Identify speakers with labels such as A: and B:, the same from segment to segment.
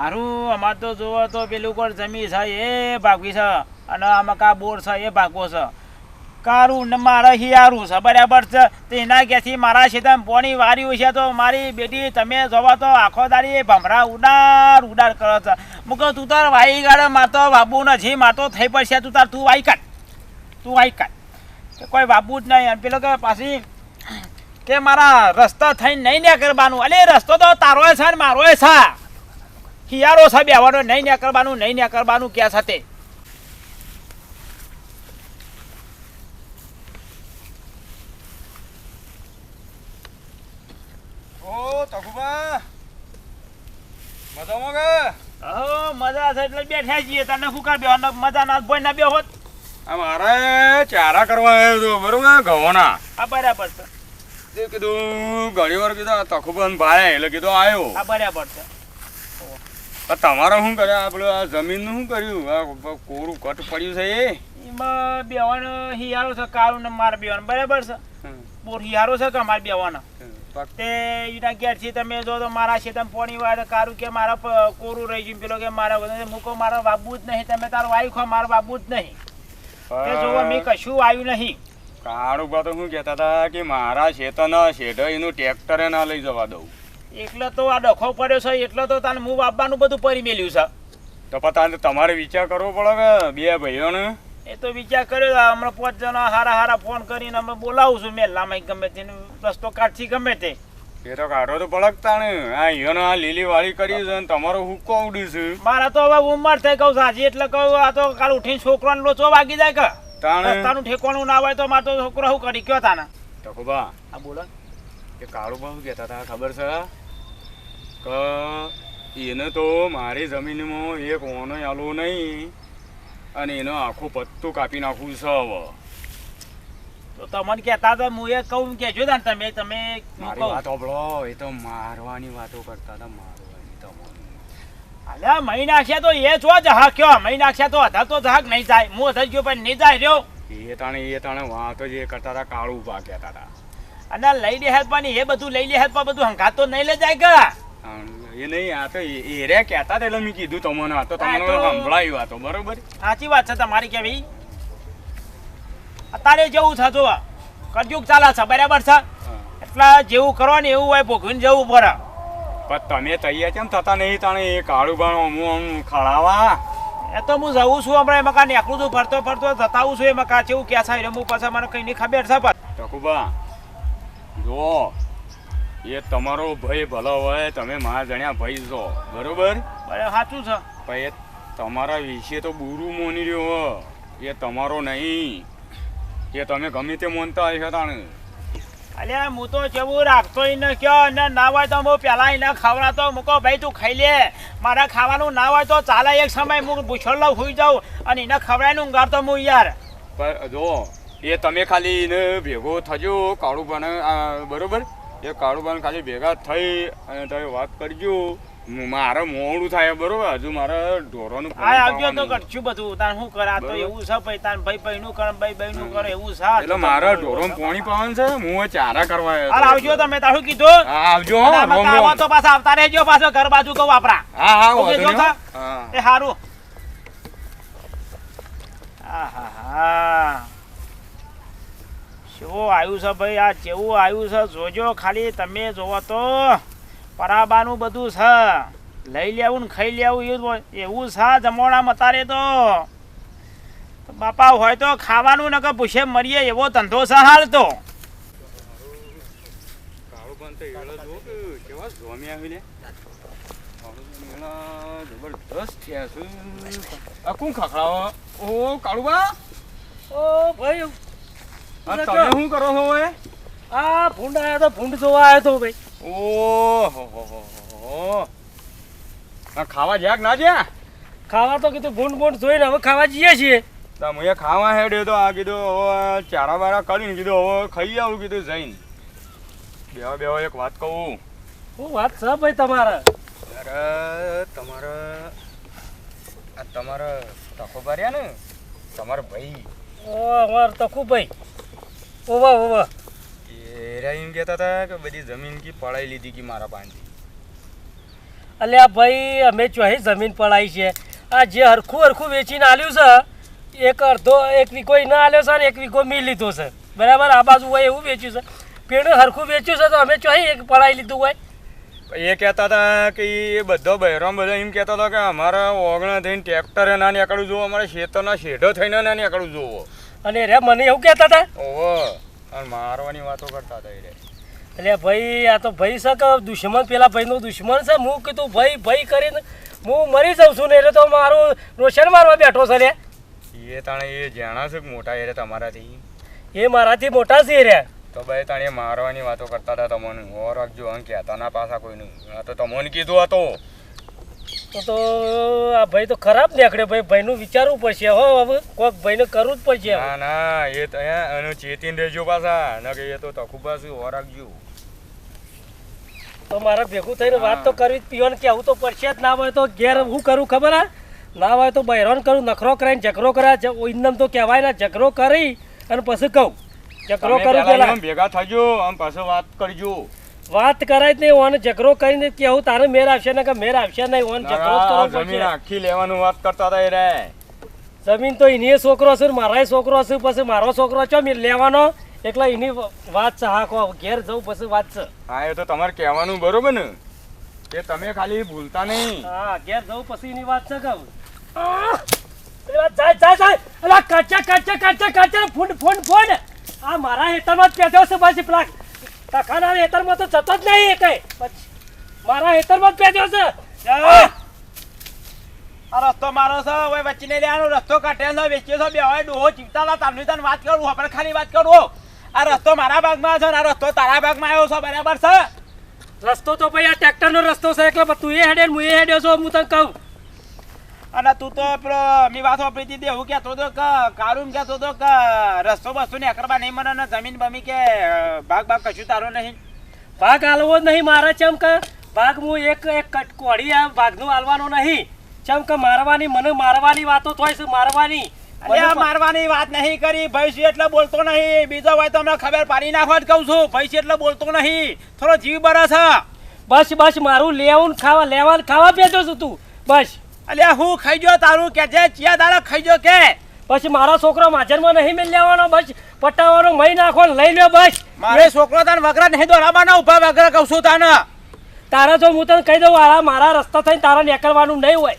A: હારું, અમાર તો જોવો તો પેલું કોણ જમી છે? એ ભાગવી છે. અને આમાં કા બોર છે, એ ભાગવો છે. કારું ને મારે હિયારું છે, બરાબર છે. તો એના ક્યાંથી મારા ખેતરમાં પોણી વાર્યું છે, તો મારી બેટી, તમે જોવા તો આખો દાડી ભમરા ઉડાર ઉડાર કરો છે. કહું, તું તાર વાઈ ગાડે મારતો બાબુ નથી, મારતો થઈ પડશે. તું તાર, તું વાઈ કાઢ. તું વાઈ કાઢ. કોઈ બાબુ જ નહીં. અને પેલો કે પાછી કે મારા રસ્તા થઈને નહીં ને કરવાનું. અલે, રસ્તો તો તારો છે ને મારો છે. હિયારો છે બેવાનો નહીં ન્યા કરવાનું નહીં ન્યા કરવાનું ક્યાં સાથે?
B: ઓ તકુબા મજામાં કે?
A: હો મજા છે એટલે બેઠા છીએ. તને ફુકાર કર બેવાનો મજા ના બોય ના બે હોત.
B: આ મારે ચારા કરવા આવ્યો હતો બરોબર ઘઉંના?
A: આ બરાબર છે.
B: તે કીધું ઘણી વાર કીધું તકુબન ભાઈ એટલે કીધું આવ્યો.
A: આ બરાબર છે.
B: તો તમારે શું કર્યા? આપણે આ જમીનનું શું કર્યું? આ કોરું કટ પડ્યું છે એ?
A: એમાં બેવાનો હિયારો છે કાળું ને મારે બેવાનો. બરાબર છે? બોર હિયારો છે કે મારે બેવાનો? તે એના ઘેરથી તમે જો તો મારા ખેતરમાં પોણી વાળે કારું કે મારા કોરું રહી ગયું પેલો કે મારા બધા મૂકો મારો બાબુ જ નહીં. તમે તારો વાયુ ખો મારો બાબુ જ નહીં. તે જોવા મેં કશું આવ્યું નહીં.
B: કાળું બા તો શું કહેતા હતા કે મારા શેતના શેઢ એનું ટ્રેક્ટરે ના લઈ જવા દઉં.
A: એટલે તો આ ડખો પડ્યો છે એટલે તો તને મૂવ આપવાનું બધું પરી મેલ્યું છે.
B: તો પતા તમારે વિચાર કરવો પડે કે બે ભાઈઓને?
A: એ તો વિચાર કર્યો હમણાં પાંચ જણા હારા હારા ફોન કરીને અમે બોલાવું છું મેં ગમે તે રસ્તો કાઢથી ગમે તે.
B: એ તો કાઢો તો પડકતા ને. આ ઈયોને આ લીલી વાળી કરી છે તમારો હુક્કો ઉડ્યું છે.
A: મારા તો હવે ઉંમર થઈ કહું સાજી એટલે કહું આ તો કાલ ઉઠીને છોકરાનો લોચો વાગી જાય કે. તાનું ઠેકોણું ના હોય તો માર તો છોકરો શું કરી કયો તાના?
B: ટકોબા
A: આ બોલો.
B: એ કાળું બહુ કહેતા હતા ખબર છે? કે એને તો મારી જમીનમાં એક ઓનો આલો નહીં. અને એનો આખું પત્તું કાપી નાખવું છે હવે.
A: તો તમને કહેતા તો હું એ કહું કે ને તમે તમે
B: મારી વાત સાંભળો એ તો મારવાની વાતો કરતા હતા મારવાની તમને
A: અલ્યા મહી નાખ્યા તો એ છો જહાક કયો મહી નાખ્યા તો અધા તો જહાક નહીં જાય હું અધર ગયો પણ નહીં જાય રહ્યો.
B: એ તાણે એ તાણે વાતો જે કરતા હતા કાળું ઊભા કહેતા હતા.
A: અને લઈ લે હેલ્પ એ બધું લઈ લે હેલ્પ બધું હંકાતો તો નહીં લઈ જાય કે
B: એ નહીં આ તો એરે કહેતા એટલે મેં કીધું તમને આ તો
A: હા,
B: તમને સંભળાયું આ તો બરોબર?
A: સાચી વાત છે તમારી કેવી અત્યારે જેવું છે જો કળયુગ ચાલે છે બરાબર છે?
B: હા.
A: એટલે જેવું કરો ને એવું હોય ભોગવીને જવું પડે.
B: પણ તમે તૈયાર કેમ થતા નહીં? તાણે એ કાળું બાણ અમું આમ ખળાવા.
A: એ તો હું જવું છું હમણાં એ મકાન એકલું છું ફરતો ફરતો જતાવું છું એ મકાન. જેવું કે છે હું પાછા મને નહીં ખબર છે પણ.
B: ટકુબા જો એ તમારો ભાઈ ભલો હોય તમે મારા જણ્યા ભાઈ છો. બરોબર?
A: બરાબર સાચું છે.
B: પણ એ તમારા વિશે તો બુરું મોની રહ્યો એ તમારો નહીં. એ તમે ગમે તે મોનતા હશો તાણે.
A: અલે હું તો જેવું રાખતો ન કયો ને ના હોય તો હું પેલા એને ખવડાતો મૂકો ભાઈ તું ખાઈ લે. મારા ખાવાનું ના હોય તો ચાલે એક સમય હું ભૂછોડ લઉં સુઈ જાઉં અને એને ખવડાવીને ઊંઘાડતો હું યાર.
B: પણ જો એ તમે ખાલી એને ભેગો થજો કાળું પણ બરોબર? એ કાળુબાન ખાલી ભેગા થઈ અને તમે વાત કરજો. મારે મોડું થાય બરોબર? હજુ મારે ઢોરોનું
A: આ આવજો તો કરશું બધું. તાર શું કરે? તો એવું છે ભાઈ તાર ભાઈ ભાઈ નું કરે ભાઈ ભાઈ નું કરે એવું છે.
B: એટલે મારે ઢોરોનું પોણી પાવન છે? હું એ ચારા કરવા
A: અરે આવજો તમે તાર કીધું?
B: હા આવજો હો,
A: આવો. તો પાછા આવતા રહેજો પાછો ઘર બાજુ કહું વાપરા
B: હા હા
A: ઓકે,
B: વાંધો
A: જો
B: નહીં, હો. હા.
A: શું આવ્યું છે ભાઈ? આ કેવું આવ્યું છે? જોજો ખાલી તમે જોવો તો. પરાબાનું બધું છે. લઈ લેવું ને ખાઈ લેવું એવું એવું છે જમવાના મતારે તો. બાપા હોય તો ખાવાનું નકર પૂછે મરીએ એવો ધંધો છે હાલ તો.
B: કેવા જબરદસ્ત થયા છે. આ કોણ ખખડાવો? કાળુબા?
C: ઓ ભાઈ
B: તમે શું કરો છો એ
C: આ ફૂંડ આવ્યો તો ફૂંડ જોવા આવ્યો તો ભાઈ.
B: ઓહો ખાવા જ્યાક ના જ્યાં?
C: ખાવા તો કીધું ભૂંડ ભૂંડ જોઈને હવે ખાવા જઈએ છીએ.
B: તમે ખાવા હેડ્યો તો આ કીધું હવે ચારા બારા કરીને કીધું હવે ખાઈ આવું કીધું જઈને. બેવા બેવા એક વાત કહું.
C: શું વાત છે ભાઈ તમારે?
B: અરે તમારે આ તમારા તકો રહ્યા ને? તમારા ભાઈ.
C: ઓ અમાર તકુ ભાઈ. ઓવા ઓવા.
B: એ રહ્યા એમ કહેતા હતા કે બધી જમીન કી પડાઈ લીધી કી મારા પાસેથી.
C: અલ્યા ભાઈ અમે ચોહી જમીન પડાઈ છે. આ જે હરખું હરખું વેચીને આલ્યું છે એક અડધો એક વીઘો એને આલ્યો છે ને એક વીઘો મી લીધો છે. બરાબર? આ બાજુ હોય એવું વેચ્યું છે. પેણું હરખું વેચ્યું છે તો અમે ચોહી એક પડાઈ લીધું હોય.
B: એ કહેતા હતા કે એ બધો બહેરામ બધા એમ કહેતા હતા કે અમારા ઓગણા થઈને ટ્રેક્ટરે ના નીકળવું જોવો અમારે ખેતરના શેઢો થઈને ના નીકળવું જોવો.
C: અને રે મને એવું કહેતા હતા?
B: ઓહો અને મારવાની વાતો કરતા હતા રે.
C: એટલે ભાઈ આ તો ભાઈ છે કે દુશ્મન? પેલા ભાઈનો દુશ્મન છે. હું કીધું ભાઈ ભાઈ કરીને હું મરી જાઉં છું ને એટલે તો મારું રોશન મારવા બેઠો છે રે.
B: એ તાણે એ જાણા છે મોટા એ રે તમારાથી?
C: એ મારાથી મોટા છે રે.
B: તો ભાઈ તાણે મારવાની વાતો કરતા હતા તમને. ઓર રાખજો અંક કહેતા ના પાછા કોઈનું. આ તો તમને કીધું હતું
C: તો તો આ ભાઈ તો ખરાબ નીકળ્યો ભાઈ. ભાઈનું વિચારવું પડશે. હો હવે કોઈક ભાઈને કરવું જ પડશે
B: ના ના એ તો એનું ચેતીન રહેજો પાછા. ન કે એ તો તખુ પાછું ઓર રાખજો.
C: તો મારે ભેગું થઈને વાત તો કરવી પીવાનું કેવું તો પડશે જ. ના હોય તો ઘેર હું કરું ખબર હા ના હોય તો બહેરોન કરું નખરો કરીને ઝઘડો કરે ઇન્દમ તો કહેવાય ના ઝઘડો કરી અને પછી કહું. ઝઘડો કરું પેલા.
B: ભેગા થજો આમ પાછો વાત કરજો.
C: વાત કરાય નહીં ઓને ઝઘડો કરીને કેવું તારે મેર આવશે ને કે મેર આવશે નહીં ઓને ઝઘડો
B: આ જમીન આખી લેવાનું વાત કરતા હતા રે.
C: જમીન તો એની છોકરો છે ને મારાય છોકરો છે પછી મારો છોકરો છો મેં લેવાનો. એટલે એની વાત છે હા કહો ઘેર જવું પછી વાત છે.
B: હા એ તો તમારે કહેવાનું બરોબર ને? કે તમે ખાલી ભૂલતા નહીં.
C: હા ઘેર જવું પછી એની વાત છે કે જાય જાય જાય. અલા કાચા કાચા કાચા કાચા ફૂંડ ફૂંડ ફૂંડ. આ મારા હેતરમાં જ પેટ્યો છે પછી પેલા તખાના હેતરમાં તો જતો જ નહીં એ કઈ પછી મારા હેતરમાં જ બેજો છે.
A: આ! રસ્તો મારો છે હવે વચ્ચે લેવાનો રસ્તો કાઢે છે વેચ્યો છે બે હવે ડોહો ચીવતા હતા તાન વાત કરું આપણે ખાલી વાત કરું. આ રસ્તો મારા ભાગમાં છે આ રસ્તો તારા ભાગમાં આવ્યો છે બરાબર છે?
C: રસ્તો તો ભાઈ આ ટ્રેક્ટરનો રસ્તો છે એટલે તું એ હેડે હું એ હેડ્યો છું હું તને કહું.
A: અને તું તો મી વાત વાપરી દે હું કહેતો તો કે કારું કહેતો તો કે રસ્તો બસ્તો ને અકરબા નહીં મને ને જમીન બમી કે ભાગ ભાગ કશું તારો નહીં.
C: ભાગ હાલવો જ નહીં મારે ચમ કે ભાગ હું એક એક કટ- કોડી આ ભાગનું હાલવાનો નહીં. ચમ કે મારવાની મને મારવાની વાતો થાય છે મારવાની.
A: મારવાની વાત નહીં કરી ભૈસી એટલે બોલતો નહીં. બીજો હોય તો અમને ખબર પાડી નાખવા જ કહું છું ભૈસી એટલે બોલતો નહીં. થોડો જીવ બરસ છે.
C: બસ બસ મારું લેવું ખાવા લેવા ખાવા બેઠો છું તું. બસ.
A: અલ્યા હું ખાઈ ગયો તારું કે છે ચિયા દાડા ખાઈ ગયો કે.
C: પછી મારો છોકરો માજરમાં નહીં મેં લેવાનો બસ. પટાવાનો મહી નાખો લઈ લ્યો બસ.
A: મારે છોકરો તાર વગરા નહીં દોરાબાના ઊભા વગરા કહું છું તાને.
C: તારા જો હું તને કહી દઉં આ મારા રસ્તા થઈને તારા નીકળવાનું નહીં હોય.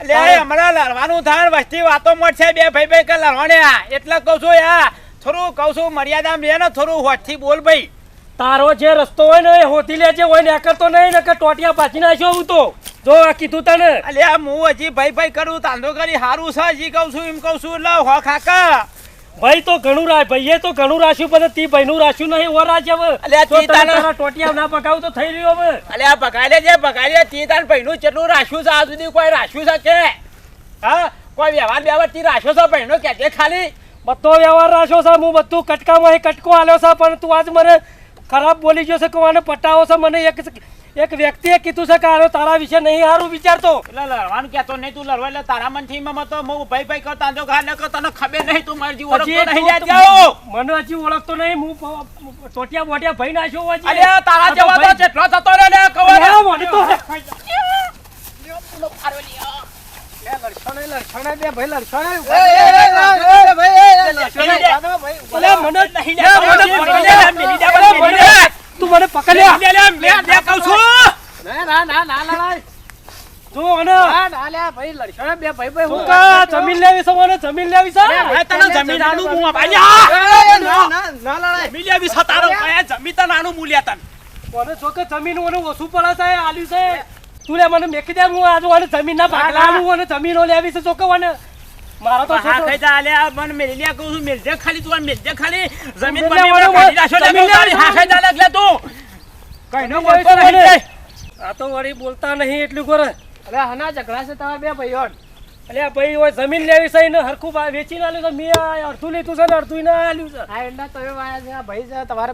A: અલ્યા હમણાં લડવાનું થાય વસ્તી વાતો મળશે બે ભાઈ ભાઈ કે લડવાને. એટલે કહું છું યા થોડું કહું છું મર્યાદામાં રહે ને થોડું હોઠથી બોલ ભાઈ.
C: તારો જે રસ્તો હોય ને એ હોતી લેજે હોય નીકળતો નહીં ને કે ટોટિયા પાછી નાખ્યો હું તો. જો આ કીધું તને?
A: અલ્યા હું હજી ભાઈ ભાઈ કરું તાંધો કરી હારું છે હજી કહું છું એમ કહું છું. એટલે હો ખાકા.
C: ભાઈ તો ઘણું રાખ ભાઈએ તો ઘણું રાખ્યું પણ તી ભાઈનું રાખ્યું નહીં ઓ રાજ હવે.
A: અલ્યા,
C: જો
A: તી તારા-
C: ટોટિયા ના પકાવ તો થઈ રહ્યો હવે.
A: અલ્યા પકાડે જે પકાડે તી તાર ભાઈનું કેટલું રાખ્યું છે આ સુધી કોઈ રાખ્યું છે કે? હા? કોઈ વ્યવહાર વ્યવહાર તી રાખ્યો છે ભાઈનો? કે છે ખાલી?
C: બધો વ્યવહાર રાખ્યો છે હું બધું કટકામાં કટકો આલ્યો છે પણ તું આજ મને ખરાબ બોલી ગયો છે કે મને પટાવો છે મને એક એક વ્યક્તિએ કીધું છે કે આનો તારા વિશે નહીં સારું વિચારતો
A: એટલે લડવાનું કહેતો નહીં તું લડવા એટલે તારા મનથી માં તો હું ભાઈ ભાઈ કરતા જો ઘા ન કર તને ખબર નહીં તું મારી જીવ ઓળખતો નહીં
C: તું-
A: જાઓ
C: મને હજી ઓળખતો નહીં હું ચોટિયા બોટિયા ભાઈ નાખ્યો હોય છે.
A: અલ્યા તારા જેવા તો જેટલો થતો રે ને કવર
C: મને તો અલ્યા, મને
A: નહીં લે,
C: લે,
A: તું
C: મને
A: પકડ્યા
C: પકડી
A: લે, મિલી જા,
C: અલ્યા,
A: મિલી
C: મને-
A: જા.
C: તું મને પકડ લે.
A: લે, લે, લે, લે, કહું છું.
C: જો કા જમીન લેવી છે મને જમીન લેવી છે
A: હવે તને જમીન આનું મું અપાઈ જા. જમીન લેવી છે તારો કયા જમીન તને આનું મું તને.
C: મને જો કે જમીન મને ઓછું પડે છે આલ્યું છે તું લે મને મેકી દે હું આજ મને જમીન ના જમીનો લેવી છે જો કે મને મારો તો
A: હા,
C: છોકરો-
A: જા, લે, મને મેલી લે, કહું છું, મેલજે ખાલી તું આ મેલજે ખાલી. જમીન
C: પર
A: બમીન
C: લેવાનું
A: કાઢી નાખશો, લે,
C: જમીન
A: કહું તારી.
C: લેવાનું
A: હા, ખાઈ જા, લે, લે, તું. કઈ ન બોલતો નહીં,
C: મને.
A: લે.
C: આ તો વળી બોલતા નહીં એટલું કરે. અલ્યા ભાઈ ઓય જમીન લેવી છે ને હરખું વેચી ના આલ્યું છે મેં અડધું લીધું છે ને અડધું ના આલ્યું છે.
A: હવે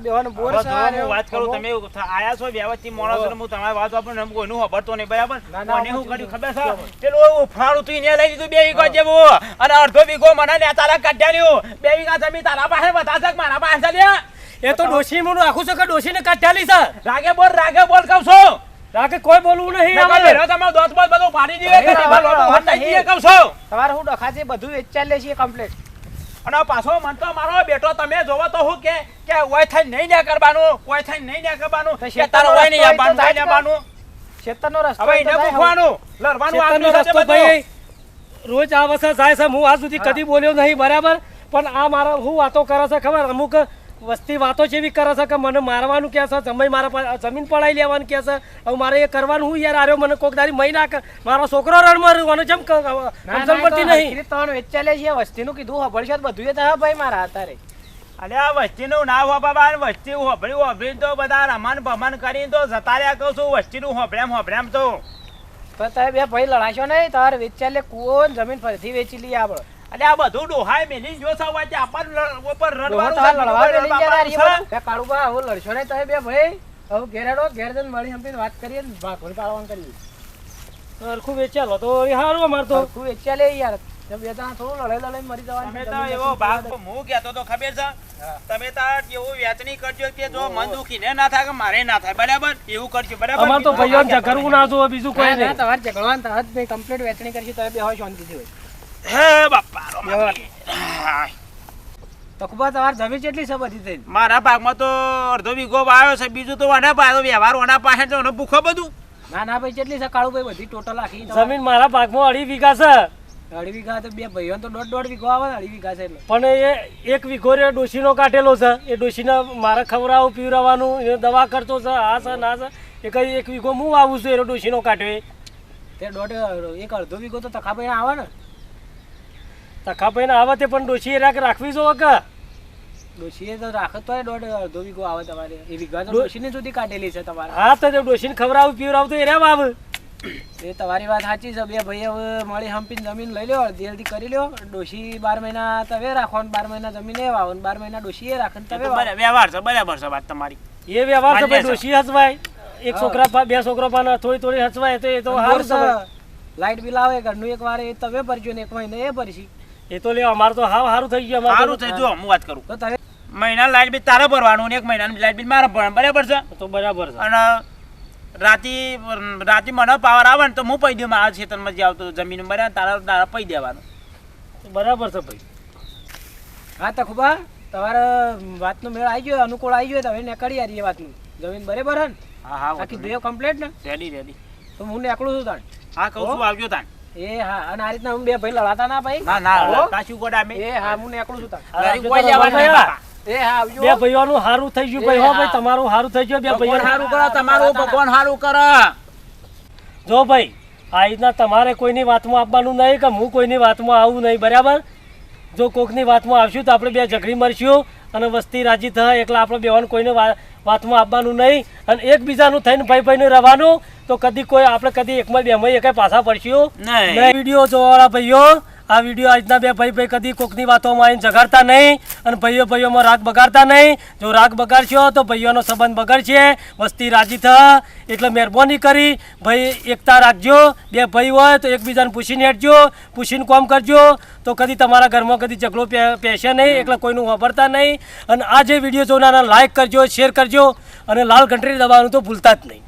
A: જો હું વાત કરું, તમે આયા છો વ્યવસ્થિત માણસ છો હું તમારી વાત વાપરું ને હું કોઈનું સાંભળતો નહીં, બરાબર? મને હું કર્યું ખબર છે? પેલું ફાળું તું ને લઈ લીધું બે વીઘા જેવું, અને અડધો વીઘો મને ને તારા કાઢ્યા લ્યો. બે વીઘા જમીન તારા પાસે બધા છે મારા પાસે લે લ્યા?
C: એ તો ડોશી હું રાખું છું કે ડોશીને કાઢ્યાલી છે.
A: રાગે બોલ રાગે બોલ કહું છું.
C: રાકે કોઈ બોલવું નહીં
A: નકર
C: રે
A: તમે તમારો દોત બોત બધું પાડી દીએ કે ટીપા લોટો હટાઈ દીએ કહું છો.
D: તમારે હું ડખા છે બધું વેચાઈ લે છે કમ્પ્લીટ
A: અને પાછો મન તો મારો બેટો તમે જોવો તો હું કે કે ઓય થઈ નહીં ને કરવાનું ઓય થઈ નહીં ને કરવાનું કે તારો ઓય નહીં આપવાનું
D: તો. થાય ખેતરનો રસ્તો
A: હવે એને
D: થાય
A: લડવાનું સાથે
C: રસ્તો. ભાઈ રોજ આ વસા જાય છે હું આજ સુધી કદી બોલ્યો નહીં બરાબર? પણ આ મારા હું વાતો કરે છે ખબર? અમુક વસ્તી વાતો છે બી કરે છે કે મને મારવાનું કહે છે સમય મારા જમીન પડાઈ લેવાનું કહે છે. હવે મારે એ કરવાનું હું યાર? આર્યો મને કોક તારી મહિના નાખ. મારો છોકરો રણમાં રહ્યો અને જેમ સમજણ પડતી નહીં.
D: ત્રણ વેચાલે છે. વસ્તીનું કીધું છે બધું એ થાય ભાઈ મારા અત્યારે
A: અરે આ વસ્તીનું ના હોપા વસ્તી હોભળી હોભળી તો બધા રમણ ભમણ કરીને તો જતા રહ્યા કહું છું વસ્તીનું હોભળ્યામ હોભળ્યામ તો.
D: તો તમે બે ભાઈ લડાશો નહીં? તારે વેચાલે કુવો જમીન ફરીથી વેચી લઈએ આપણે.
A: અલે આ બધું ડોહાય મેલી જો સવા તે આપણને ઉપર રડવાનું છે, છે.
D: કાળુબા હવે લડશો ને તમે બે ભાઈ. હવે ઘેર હેડો ઘેર જઈને મળી હંપીને વાત કરીએ ને ભાગોળ પાડવાનું કરીએ.
C: સરખું વેચાલો તો સારું અમારે તો.
D: સરખું વેચ્યા લે યાર બે તા થોડું લડાઈ લડાઈ મરી જવાનું
A: તમે
D: છે.
A: તો એવો ભાગ હું કહેતો તો ખબર છે? તમે તાર એવું વેચણી કરજો કે જો મન દુખી ને ના થાય કે મારે ના થાય બરાબર? એવું કરજો બરાબર?
C: અમાર તો ભાઈઓ ઝઘડવું ના જો બીજું કોઈ નહીં.
D: તમારે ઝઘડવાનું તો હદ નહીં કમ્પ્લીટ વેચણી કરશી તમે બે હોય શાંતિથી હોય.
A: હે બાપા.
D: તો તમારે જમીન કેટલી છે બધી થઈ
A: મારા ભાગમાં તો અડધો વીઘો વાયો છે બીજું તો ઓના પાસે વ્યવહાર ઓના પાસે તો ઓનો ભૂખો બધું.
D: ના ના ભાઈ કેટલી છે કાળુભાઈ? બધી ટોટલ આખી
C: જમીન મારા ભાગમાં અઢી વીઘા છે.
D: અઢી વીઘા તો બે ભાઈઓ તો દોઢ દોઢ વીઘો આવે ને અઢી વીઘા છે એટલે.
C: પણ એ એક વીઘો રે ડોશીનો કાઢેલો છે. એ ડોશીને મારે ખવડાવું પીવડાવવાનું એ દવા કરતો છે આ છે ના છે. એ કઈ એક વીઘો હું આવું છું એ ડોશીનો કાઢ્યો એ
D: તે દોઢ એક અડધો વીઘો તો તખાભાઈ આવે ને.
C: તખા ભાઈને આવે તે પણ ડોશી એ રાખ રાખવી જો કે
D: ડોશીએ તો રાખત તો દોઢ અડધો વીઘો આવે તમારે. એ વીઘા તો સુધી કાઢેલી છે તમારે.
C: હા તો ડોશીને ખવડાવું પીવડાવું તો એ રહ્યા વાવ
D: એ તમારી વાત સાચી છે બે ભાઈ હવે મળી હંપીને જમીન લઈ લ્યો અડધી અડધી કરી લ્યો. ડોશી બાર મહિના તવે રાખો ને બાર મહિના જમીન એ વાવો ને બાર મહિના ડોશી એ રાખે ને
A: એ
D: તમે
A: તો
D: વાવો.
A: બરા- વ્યવહાર છે બરાબર છે વાત તમારી.
C: એ વ્યવહાર છે ભાઈ ડોશી હસવાય. એક છોકરા પા- બે છોકરા પાના થોડી થોડી હસવાય તો એ તો ભાઈ.
D: છે, બિલ આવે ઘરનું એક વાર એ તવે ભરજો ને એક મહિને એ ભરશી.
C: એ તો લે અમાર તો હાવ સારું થઈ ગયું
A: સારું થઈ ગયું હું વાત કરું.
D: તો તમે
A: મહિના લાઇટ બિલ તારે ભરવાનું એક મહિનાનું લાઇટ બિલ મારે ભરવાનું બરાબર છે?
C: તો બરાબર છે.
A: અને રાતે રાતે મને પાવર આવે ને તો હું પૈ દઉં મારા ખેતરમાં જે આવતો જમીન બરાબર તારા તારા પૈ દેવાનું.
C: બરાબર છે ભાઈ.
D: હા તો ખુબા તમારે વાતનો મેળ આવી ગયો અનુકૂળ આવી ગયો તમે નીકળી આવીએ વાતનું. જમીન બરાબર હે ને?
A: હા હા
D: બાકી દેવ કમ્પ્લેટ ને?
A: રેડી રેડી
D: તો હું નીકળું છું તાણ.
A: હા કહું છું આવજો તાન
D: એ હા અને આ રીતના બે ભાઈ લડાતા ના ભાઈ.
A: ના ના
D: હો?
A: કાશું ગોડા મેં
D: એ હા હું નીકળું છું તાણ
A: ગાડી
C: આવજો
A: કોઈ
C: તો
A: લેવાનું નહીં
C: રમવા
A: બાપા.
D: એ હા આવજો.
C: બે ભાઈઓનું સારું થઈ ગયું ભાઈ હો ભાઈ તમારું સારું થઈ ગયું બે ભાઈઓ
A: સારું કરો તમારું ભગવાન સારું કરો.
C: જો ભાઈ આ રીતના તમારે કોઈની વાતમાં આવવાનું નહીં કે હું કોઈની વાતમાં આવું નહીં બરાબર? જો કોકની વાતમાં આવશું તો આપણે બે ઝઘડી મરશું. અને વસ્તી રાજી થાય એટલે આપણે બેવાનું કોઈને વાતમાં આપવાનું નહીં. અને એકબીજાનું થઈને ભાઈ ભાઈને રહેવાનું. તો કદી કોઈ આપણે કદી એકમાં બેમાં એકાઈ પાછા પડશું? વીડિયો જોવાવાળા ભાઈઓ આ વીડિયો આજના બે ભાઈ ભાઈ કદી કોકની વાતોમાં આવીને જગાડતા નહીં અને ભાઈઓ ભાઈઓમાં રાગ બગાડતા નહીં. જો રાગ બગાડશો તો ભાઈઓનો સંબંધ બગડશે. વસ્તી રાજી થા, એટલે મહેરબાની કરી. ભાઈ એકતા રાખજો, બે ભાઈ હોય તો એકબીજાને પૂછીને હેઠજો પૂછીને કોમ કરજો. તો કદી તમારા ઘરમાં કદી ઝઘડો પહેશે નહીં, એટલે કોઈનું વાપરતા નહીં. અને આ જે વીડિયો જોનારા લાઇક કરજો શેર કરજો અને લાલ ઘંટડી દબાવવાનું તો ભૂલતા જ નહીં.